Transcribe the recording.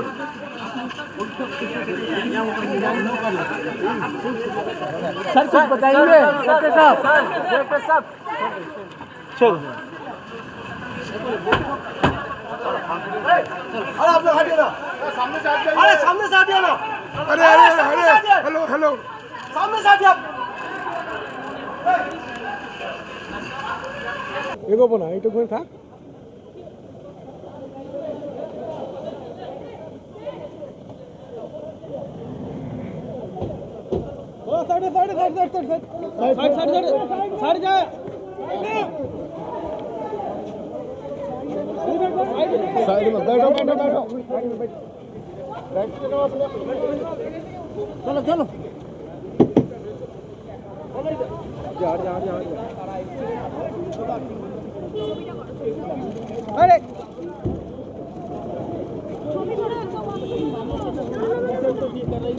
sir कुछ बताएंगे doctor साहब डॉक्टर साहब चलो अरे आप लोग हटिए ना सामने से हटिए अरे सामने से हटिए ना अरे अरे अरे हेलो हेलो सामने से हटिए आप এগোবো না এইটুকুই থাক side side side side side side side side side যা সাইড মে बैठो बैठो बैठो चलो चलो जा जा जा अरे